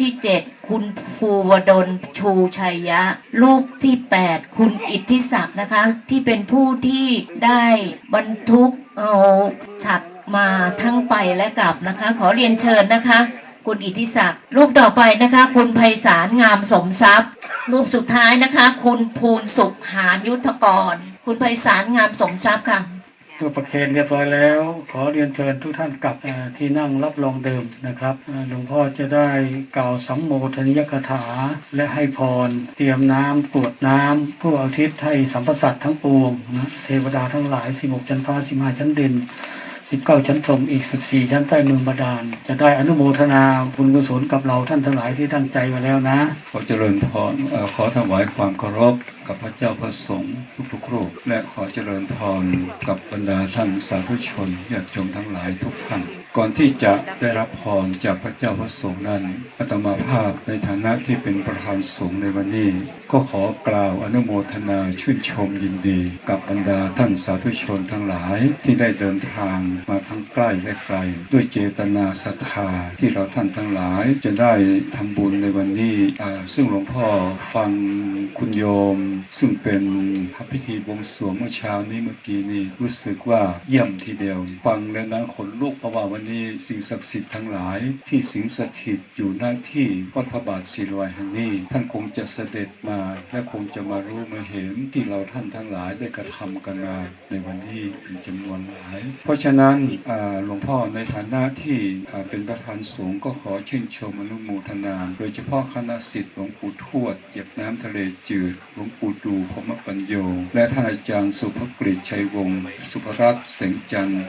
ที่เจ็ดคุณภูวดลชูชัยยะ ลูกที่แปดคุณอิทธิศักดิ์นะคะ ที่เป็นผู้ที่ได้บรรทุกเอาฉักมาทั้งไปและกลับนะคะ ขอเรียนเชิญนะคะ คุณอิทธิศักดิ์รูปต่อไปนะคะ คุณไพศาลงามสมทรัพย์รูปสุดท้ายนะคะ คุณภูนสุขหานยุทธกร คุณไพศาลงามสมทรัพย์ค่ะ เพื่อประเคนเรียบร้อยแล้ว ขอเรียนเชิญทุกท่านกลับที่นั่งรับรองเดิมนะครับหลวงพ่อจะได้กล่าวสัมโมทนิยกถา และให้พร เตรียมน้ำกรวดน้ำผู้อาทิศให้สัมปสัตทั้งปวงนะเทวดาทั้งหลายสิบหกชั้นฟ้าสิบห้าชั้นดินสิบเก้าชั้นพรมอีกสิบสี่ชั้นใต้เมืองบาดาล จะได้อนุโมทนาบุญกุศลกับเราท่านทั้งหลายที่ตั้งใจไว้แล้วนะ ขอเจริญพรขอถวายความเคารพ กับพระเจ้าพระสงฆ์ทุกๆรูปและขอเจริญพรกับบรรดาท่านสาธุชนญาติโยมทั้งหลายทุกท่าน ก่อนที่จะได้รับพรจากพระเจ้าพระสงฆ์นั้นอาตมาภาพในฐานะที่เป็นประธานสงฆ์ในวันนี้ ก็ขอกล่าวอนุโมทนาชื่นชมยินดี กับบรรดาท่านสาธุชนทั้งหลาย ที่ได้เดินทางมาทั้งใกล้และไกล ด้วยเจตนาศรัทธาที่เราท่านทั้งหลายจะได้ทำบุญในวันนี้ซึ่งหลวงพ่อฟังคุณโยมซึ่งเป็นพระพิธีบวงสรวงเมื่อเช้านี้เมื่อกี้นี้รู้สึกว่าเยี่ยมทีเดียว ฟังแล้วนั้นขนลุกเพราะว่าวันนี้สิ่งศักดิ์สิทธิ์ทั้งหลาย ที่สิงสถิตอยู่หน้าที่วัดพระบาทศิลอยแห่งนี้ ท่านคงจะเสด็จมาและคงจะมารู้มาเห็นที่เราท่านทั้งหลายได้กระทำกันมาในวันนี้เป็นจำนวนหลาย เพราะฉะนั้นหลวงพ่อในฐานะที่เป็นประธานสงฆ์ก็ขอเชื่นชมอนุโมทนา โดยเฉพาะคณะสิทธิ์หลวงปู่ทวดเหยียบน้ำทะเลจืดหลวงปูู่ดูพมปัญโย และท่านอาจารย์สุภกฤษชัยวงศ์สุภรัตน์เสงจันทร์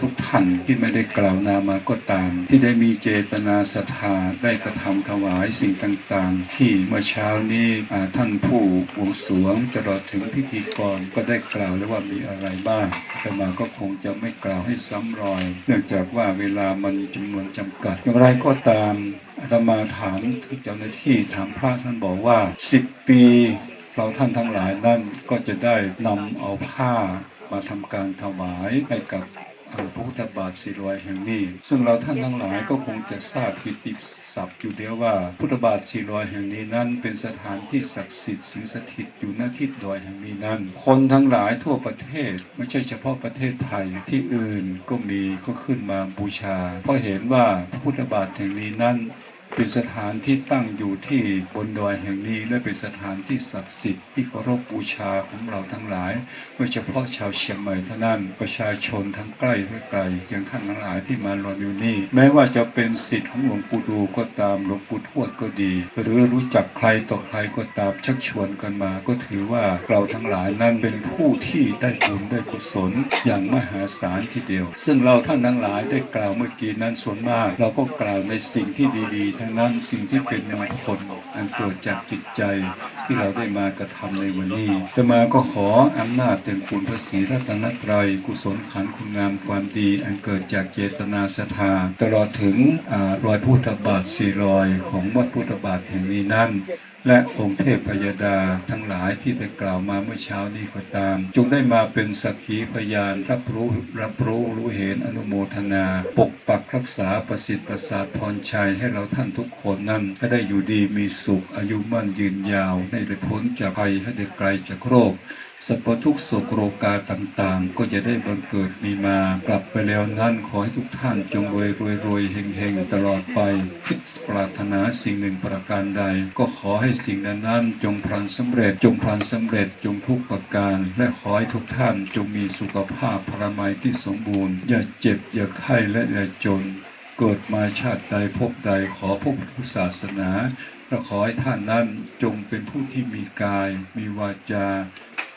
ทุกท่านที่ไม่ได้กล่าวนามาก็ตาม ที่ได้มีเจตนาศรัทธาได้กระทำถวายสิ่งต่างๆ ที่เมื่อเช้านี้ท่านผู้บวงสวงตลอดถึงพิธีกรก็ได้กล่าวแล้วว่ามีอะไรบ้างแต่มาก็คงจะไม่กล่าวให้ซ้ำรอย เนื่องจากว่าเวลามันมีจำนวนจำกัด อย่างไรก็ตามอาตมาถามเจ้าหน้าที่ถามพระท่านบอกว่า 10 ปี เราท่านทั้งหลายนั่นก็จะได้นำเอาผ้ามาทำการถวายให้กับพระพุทธบาทสีรอยแห่งนี้ ซึ่งเราท่านทั้งหลายก็คงจะทราบกิตติศัพท์อยู่เดียวว่าพุทธบาทสีรอยแห่งนี้นั้น เป็นสถานที่ศักดิ์สิทธิ์สิงสถิตอยู่หน้าทิศดอยแห่งนี้นั้น คนทั้งหลายทั่วประเทศไม่ใช่เฉพาะประเทศไทยที่อื่นก็มีก็ขึ้นมาบูชา เพราะเห็นว่าพระพุทธบาทแห่งนี้นั้น เป็นสถานที่ตั้งอยู่ที่บนดอยแห่งนี้และเป็นสถานที่ศักดิ์สิทธิ์ที่เคารพบูชาของเราทั้งหลายโดยเฉพาะชาวเชียงใหม่เท่านั้นประชาชนทั้งใกล้และไกลอย่างท่านทั้งหลายที่มารวมอยู่นี่ แม้ว่าจะเป็นสิทธิ์ของหลวงปู่ดูก็ตามหลวงปู่ทวดก็ดี หรือรู้จักใครต่อใครก็ตามชักชวนกันมา ก็ถือว่าเราทั้งหลายนั้นเป็นผู้ที่ได้บุญได้กุศลอย่างมหาศาลทีเดียว ซึ่งเราท่านทั้งหลายได้กล่าวเมื่อกี้นั้นส่วนมาก เราก็กล่าวในสิ่งที่ดีๆทั้งนั้นสิ่งที่เป็นมงคลอันเกิดจากจิตใจที่เราได้มากระทำในวันนี้จะมาก็ขออำนาจแต่งคุณพระศรีรัตนตรัย กุศลขันคุณงามความดี อันเกิดจากเจตนาศรัทธาตลอดถึงอรอยพุทธบาทสี่รอยของวัดพุทธบาทแห่งนี้นั้น และองค์เทพพยดาทั้งหลายที่ได้กล่าวมาเมื่อเช้านี้ก็ตาม จงได้มาเป็นสักขีพยานรับรู้รับรู้รู้เห็นอนุโมทนา ปกปักรักษาประสิทธิ์ประสาทพรชัยให้เราท่านทุกคนนั้นให้ได้อยู่ดีมีสุขอายุมั่นยืนยาว ให้ได้พ้นจากภัยให้ได้ไกลจากโรค สัพพทุกโศกโรกาต่างๆ ก็จะได้บังเกิดมีมากลับไปแล้วนั้นขอให้ทุกท่านจงรวยรวยรวยเฮงเฮงตลอดไปคิดปรารถนาสิ่งหนึ่งประการใด ก็ขอให้สิ่งนั้นนั้นจงพลันสำเร็จ จงพลันสำเร็จจงทุกประการ และขอให้ทุกท่านจงมีสุขภาพพระมัยที่สมบูรณ์ อย่าเจ็บอย่าไข้และอย่าจน เกิดมาชาติใดพบใดขอพบพุทธศาสนาและขอให้ท่านนั้นจงเป็นผู้ที่มีกาย มีวาจา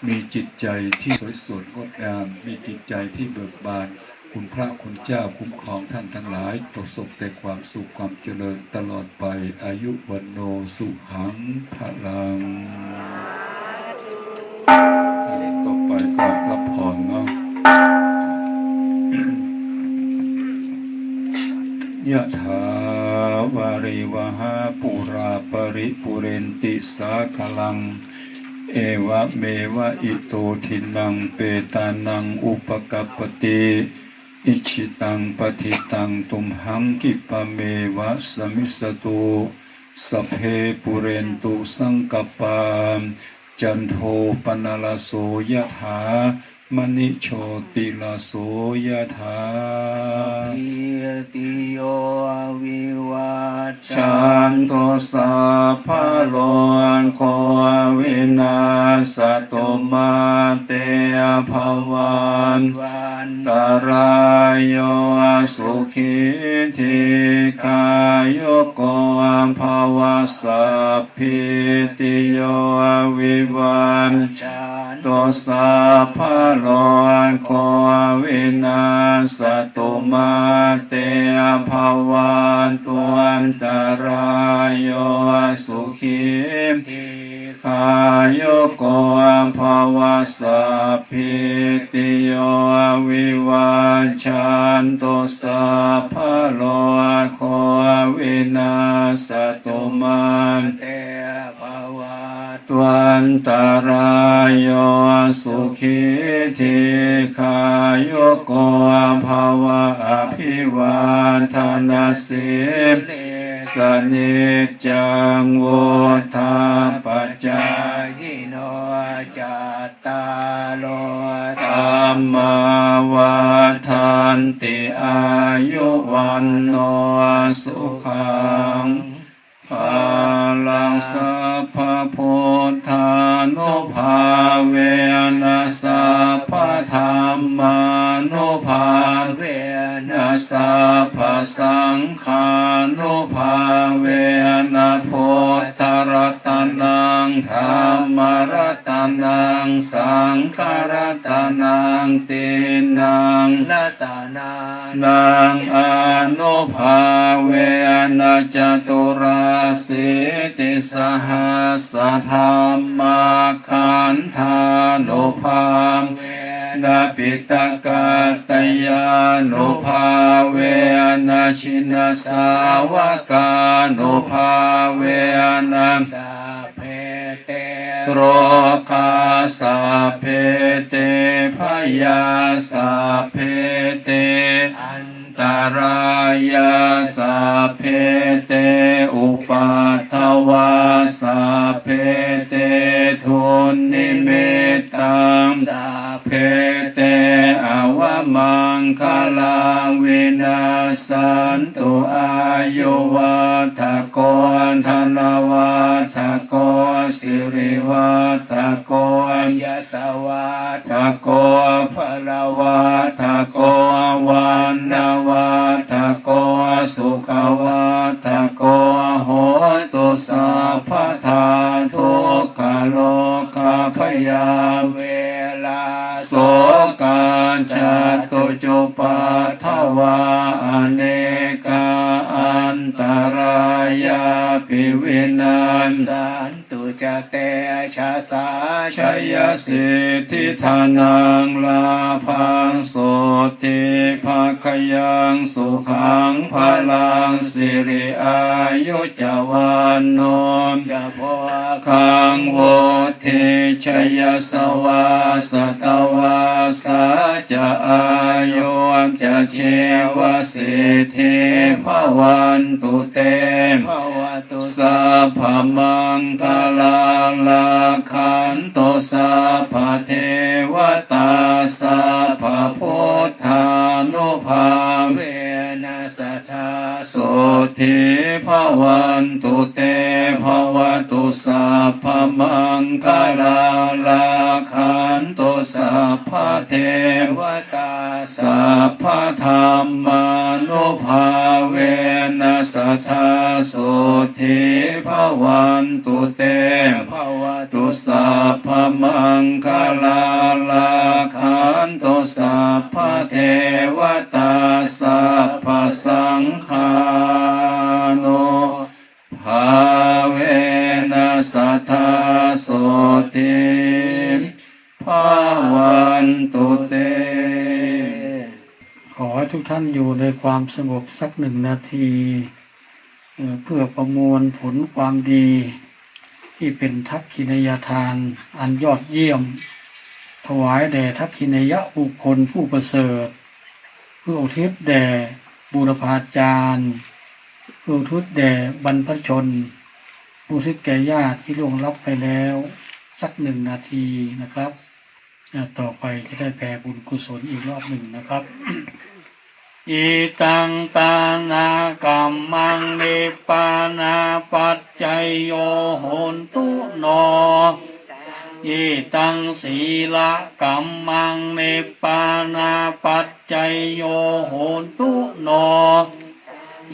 มีจิตใจที่สวยสดงดงาม มีจิตใจที่เบิกบาน คุณพระคุณเจ้าคุ้มครองท่านทั้งหลายประสบแต่ความสุขความเจริญตลอดไปอายุวันโนสุขังพลังต่อไปก็รับพรเนาะยะถาวาริวหาปุราปริปุเรนติสาคลัง เอวะเมวะอิโตทินังเปตานังอุปกัปปติอิชิตังปฏิตังตุมหังกิปะเมวะสมิสตุสพเพปุเรนตุสังกปปาจันโทปนลโสยะถา มณิโชติลโสยถาสัพพิติโยวิวัชชันโตสัพพะโลกโควินาสตุมาเตภวันวันตารายโยสุขิธิกายโยโกภาวสัพพิติโยวิวันจัน ตุสัพพะโลโควินาสตุมาเตภวันตุอันตรายโยสุขิติขายโกภาวะสัพพิติโยวิวัชชันตุสัพพะโลโควินาสตุมันเต วัตวันตารายโยสุขิธิขายุโกภาวะอภิวาทนาสิเลสนิจจังวุธาปัจจายโนจัตตาโลธรรมวัฏันติอายุวันโนสุขังภา ลังสัพพะพุทธานุภาเวนะสัพพะธรรมานุภาเวนะสัพพะสังฆานุภา ชินสาวกานุภาเวนะสัพเพเตโตรคาสัพเพเตพยาสัพเพเตอันตรายาสัพเพเตอุปัฏฐวาสัพเพเตทุนนิมิตตังสัพเพ มังคลังวินาสันตุอายุวัฏโกธนวัฏโกสิริวัฏโกยะสวัสทโกภลวัฏโกวันนวัฏโกสุขวัฏโกโหตุสัพพทาทุกขโลกพยาเวลาโส สัตตุจุปัทถวาอเนกา ตรายาปิวินันสันตุจะเตชะสาชยสิทธิธานังลาพังโสติภาคยังสุขังพลังสิริอายุจวันโนจะพอขังโวทิชยสวาสตวาสาจะอายุจะเชวสิทธิภวันตุเตภวตุสัพพมังคลาลาคันโตสัพพเทวตาสัพพพุทธานุภาเวนะสัทธาโสทิภวันตุเตภวตุสัพพมังคลาลาคันโตสัพพเทเทววตาสัสัพพธรรมานุภาเวนั สัทธาโสทิภวันตุเตภวตุสัพพมังคลาลาคันโตสัพพเทวตาสัพพสังฆาโนภาเวนัสทธาโสทิภาวันตุเต ทุกท่านอยู่ในความสงบสักหนึ่งนาที เพื่อประมวลผลความดี ที่เป็นทักขินยทาน อันยอดเยี่ยม ถวายแด่ทักขินยบุคคลผู้ประเสริฐ เพื่ออุทิศแด่บูรพาจารย์เพื่ออุทิศแด่บรรพชนอุทิศแก่ญาติที่ล่วงลับไปแล้ว สักหนึ่งนาทีนะครับต่อไปจะได้แผ่บุญกุศลอีกรอบหนึ่งนะครับ อิตังตานากัมมังเนปานาปัจจัยโยโหนตุโนอิตังศีละกัมมังเนปานาปัจจัยโยโหนตุโน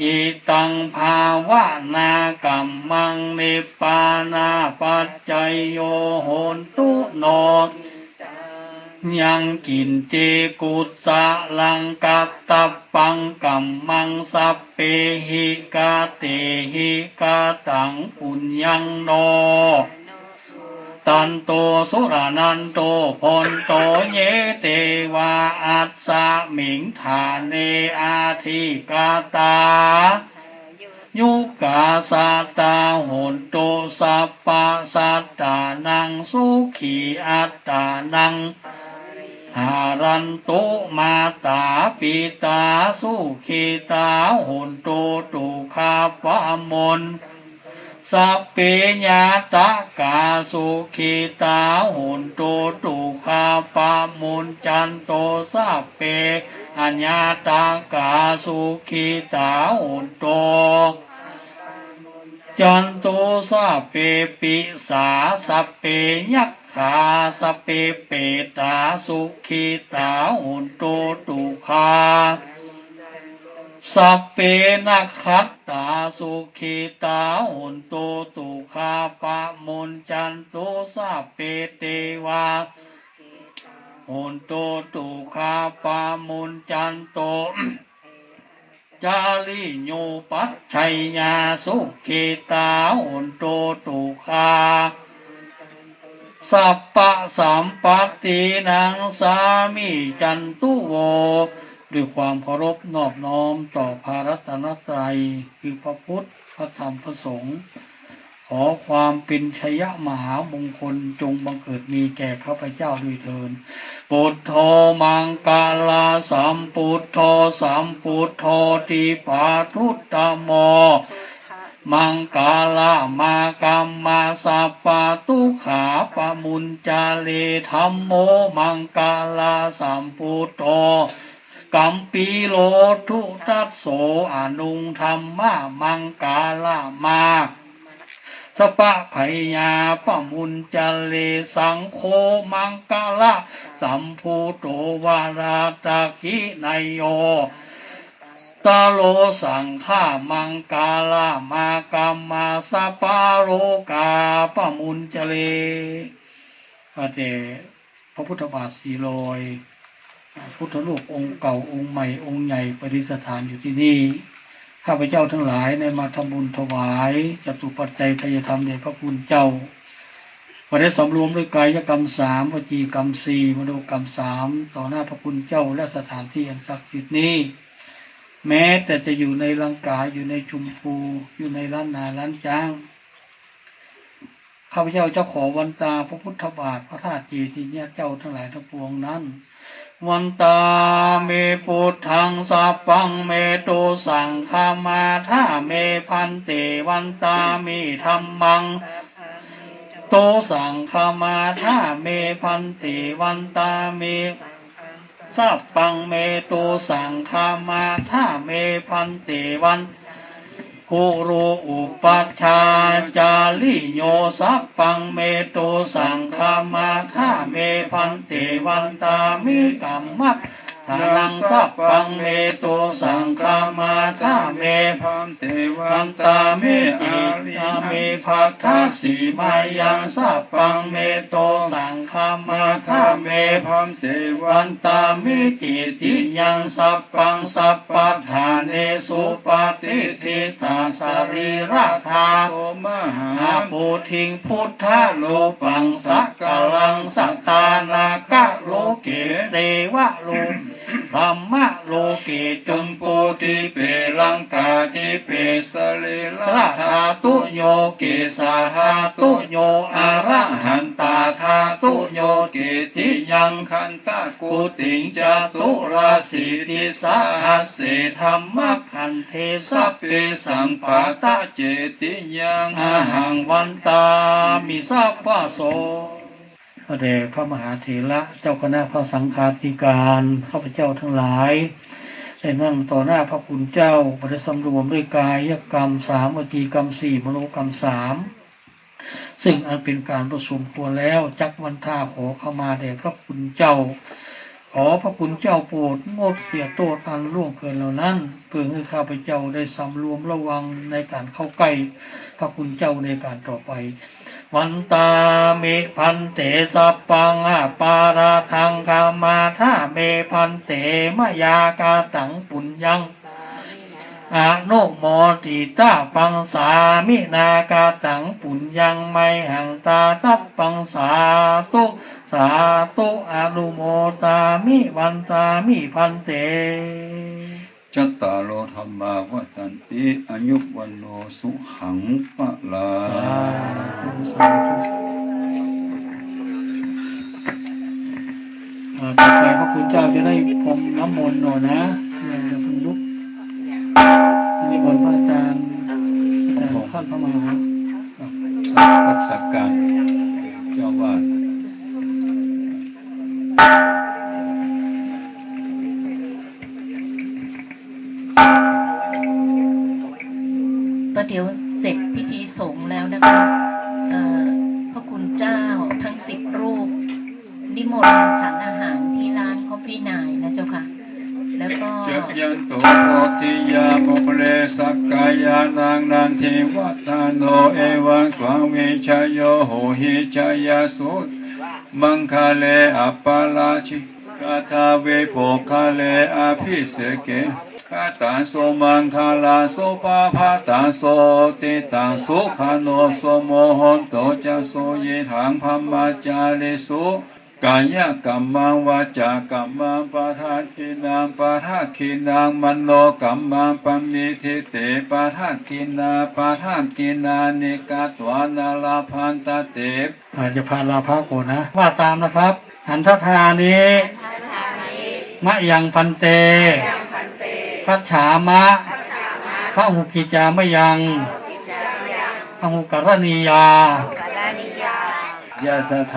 อิตังภาวนากัมมังเนปานาปัจจัยโยโหนตุโนยังกินเจกุสะลังกัตต ปังกัมมังสัพเปหิกาเตหิกาตังปุญญังโนตันโตสุรานันโตพนโตเยเตวาอัสสะมิงฐานเนอาทิกาตา ยุกาสัตตาโหนโตสัปปะสัตตานังสุขีอัตตานัง หารันโตมาตาปิตาสุขีตาโหนโตตุคาปามนสัพเปญาตกาสุขีตาโหนโตตุคาปามนจันโตสัพเปอัญญาตกาสุขีตาโหนโตจันโตสาเปปิสาสัพเปยัก ขาสเปเปตาสุขีตาหุนโตตุคาสเปนักขัตตาสุขีตาหุนโตตุคาปะมุนจันโตสเปเตวาหุนโตตุคาปะมุนจันโตจาลิโยปัจชัยยาสุขิตาอุนโตตุคา สัพปะสัมปตินังสามิจันตุโว ด้วยความเคารพนอบน้อมต่อพระรัตนตรัย คือพระพุทธ พระธรรม พระสงฆ์ ขอความเป็นชยมหามงคลจงบังเกิดมีแก่ข้าพเจ้าด้วยเถิดปุถโธมังกาลาสัมปุถโธสัมปุถโธติปาทุตตโม มังกาลามากรรมมาสัปปะตุขาปะมุญจาเลธรรมโมมังกาลาสัมปุโธกัมปีโลทุตัสโสอนุงธรรมะมังกาลามาสปะไพยาปะมุนจเลสังโฆมังกาละสัมภูโตวาราตาคินายโย ตาโลสังฆามังกาลามากรรมาสปาโรกาปะมุนจเลพระเดชพระพุทธบาทสีลอยพุทธรูปองค์เก่าองค์ใหม่องค์ใหญ่ประดิษฐานอยู่ที่นี่ข้าพเจ้าทั้งหลายในมาทำบุญถวายจตุปัจจัยทายธรรมแด่พระคุณเจ้าวันนี้สำรวมด้วยกายกรรมสามวจีกรรมสี่มโนกรรมสามต่อหน้าพระคุณเจ้าและสถานที่อันศักดิ์สิทธิ์นี้ แม้แต่จะอยู่ในลังกาอยู่ในชุมพู อยู่ในล้านนาล้านจ้างข้าพเจ้าเจ้าขอวันตาพระพุทธบาทพระธาตุเจดีย์เนี่ยเจ้าทั้งหลายทั้งปวงนั้น วันตาเมปุถังสัพพังเมโตสังฆามาธาเมพันเตวันตามิธรรมัง โตสังฆามาธาเมพันเตวันตาเม สัพปังเมโตสังคามาธาเมพันติวันกุรุอุปัชฌาจาลิโยสัพปังเมโตสังคามาธาเมพันติวันตามิกัมมัต นังสัพพังเมโตสังฆามาธาเมพันเตวันตาเมเมจิจิตาตาเมเมภัทธาสีมายังสัพพังเมโตโตสังฆามามาธาเมพันเตวันตาเมจิติยังสัพพังสัพพปะปะทาเนสุปปาาติทิตาตาสรีรีราธาโตมหาอาโปทิงพุทธะโลปังสักกะลังสัตานาคะโลเกเตวะโล ธรรมะโลกจจุมโปปูติเปเปลังงกากาจิเปเลลราธาตุโยเกสาสาหาตุโยอาระหันตาธาตุโยเกติยังคันตะกุติงจตุราสิติสาหัสเสธรรมะคันเทสเพสัมปาตะเจติยังอาหังวันตามิสัพพะโส ระเดชพระมหาเถระเจ้าคณะพระสังฆาธิการข้าพเจ้าทั้งหลายได้นั่งต่อหน้าพระคุณเจ้าปฏิสำรวมด้วยกายกรรมสามวจีกรรมสี่มโนกรรมสามซึ่งอันเป็นการประสมควแล้วจักวันท่าขอเข้ามาแด่พระคุณเจ้า ขอพระคุณเจ้าโปรดงดเสียโทษอันล่วงเกินเหล่านั้นเพื่อให้ข้าพเจ้าได้สำรวมระวังในการเข้าใกล้พระคุณเจ้าในการต่อไป วันตาเมพันเตสัปปังอาปาราทังกามาธาเมพันเตมยากาตังปุญญังอาโนโมติตาปังสามินากาตังปุญญังไมหังตาทัปปังสาตุสาตุอนุโมตามิวันตามิพันเต จัตตารโลธรรมาวัตันติอายุวันโนสุขังปะลาสาธุสาธุอ่าต่อไปพระคุณเจ้าจะได้พรมน้ำมนต์หน่อยนะเดี๋ยวจะพึ่งลุกนิมนต์พระอาจารย์อาจารย์ท่านพระมหารักษาการเจ้าวาด จักยันโตโพธิยาปุเรสักกายานางนันทิวัตาโนเอวังกวางวิชยโยโหหิชยาสุตมังคาเลอปปาลาชิกาทาเวโภคาเลอภิเสเกกาตาโสมังคาลาโสปาภาตาโสติตังสุขาโนโสโมหนโตจะโสเยถังพัมมาจาริสุ กายกรรมังวาจากรรมังปะทาคินังปะทาคินังมโนกรรมังปัมมิทิเตปะทาคินาปะทาคินานิกาตวานาลาพันตะเตอาจจะพาลาภาโกนะ ว่าตามนะครับ หันทธานี้มะยังพันเตพัชฉามะพระหุกิจามะยังพระหุกรณียา ยาสถ